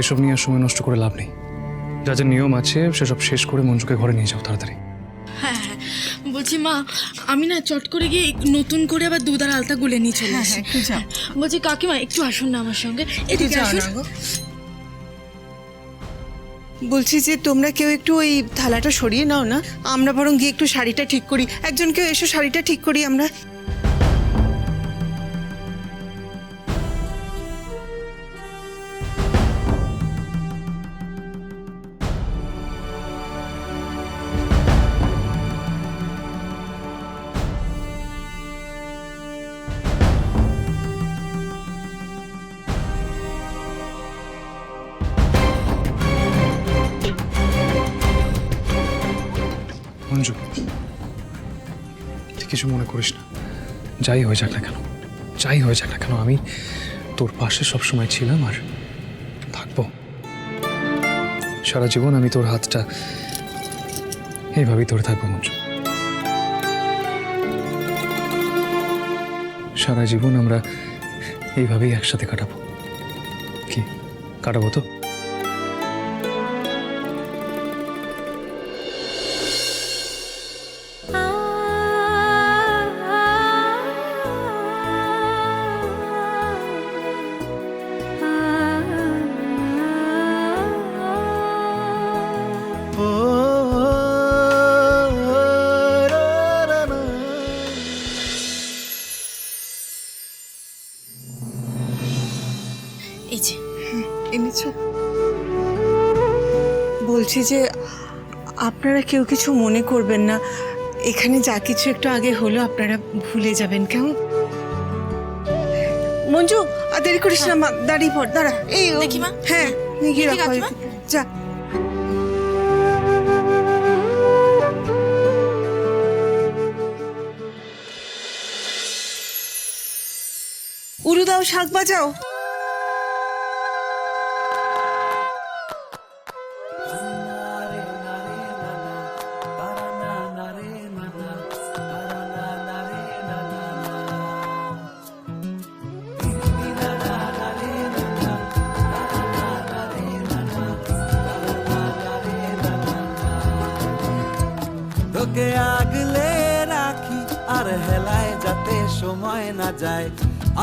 এসব নিয়ে আর সময় নষ্ট করে লাভ নেই। যা যা নিয়ম আছে সেসব শেষ করে মঞ্জুকে ঘরে নিয়ে যাও তাড়াতাড়ি। হ্যাঁ হ্যাঁ বলছি মা আমি না চট করে গিয়ে নতুন করে আবার দুধ আর আলতা গুলে নিয়ে চলে হ্যাঁ আসি। হ্যাঁ বলছি কাকিমা একটু আসুন না আমার সঙ্গে। এদিকে আসুন। বলছি যে তোমরা কেউ একটু ওই থালাটা সরিয়ে নাও না? আমরা বরং গিয়ে একটু শাড়িটা ঠিক করি। একজন কেউ এসো শাড়িটা ঠিক করি আমরা। মঞ্জু তুই কিছু মনে করিস না। যাই হয়ে যাক না কেন, যাই হয়ে যাক না কেন, আমি তোর পাশে সবসময় ছিলাম আর থাকব। সারা জীবন আমি তোর হাতটা এইভাবেই ধরে থাকব মঞ্জু সারা জীবন আমরা এইভাবেই একসাথে কাটাবো। কি, কাটাবো তো? এনেছো? বলছি যে আপনারা কেউ কিছু মনে করবেন না। এখানে যা কিছু একটু আগে হলো আপনারা ভুলে যাবেন কেমন? মঞ্জু আর দেরি করিস না মা দাঁড়িয়ে পড় দাঁড়া। এই দেখি মা। হ্যাঁ নিয়ে গিয়ে রাখো যা। উরু দাও শাক বাজাও। তোকে আগলে রাখি, আর হেলায় যাতে সময় না যায়।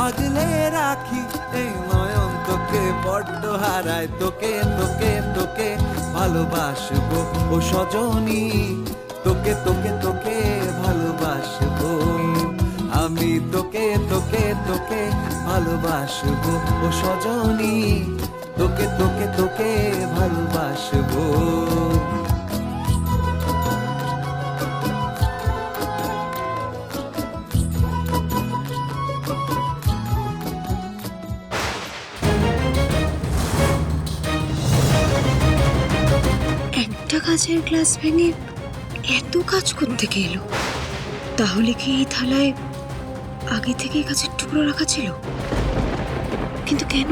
আগলে রাখি, এই নয়ন তোকে বড্ড হারায়। তোকে তোকে তোকে ভালোবাসবো। ও সজনী, তোকে তোকে তোকে ভালোবাসবো। আমি তোকে তোকে তোকে ভালোবাসবো। ও সজনী, তোকে তোকে তোকে ভালোবাসবো। কাচের গ্লাস ভেঙে এত কাজ করতে এলো তাহলে কি এই থালায় আগে থেকে কাজের টুকরো রাখা ছিল? কিন্তু কেন?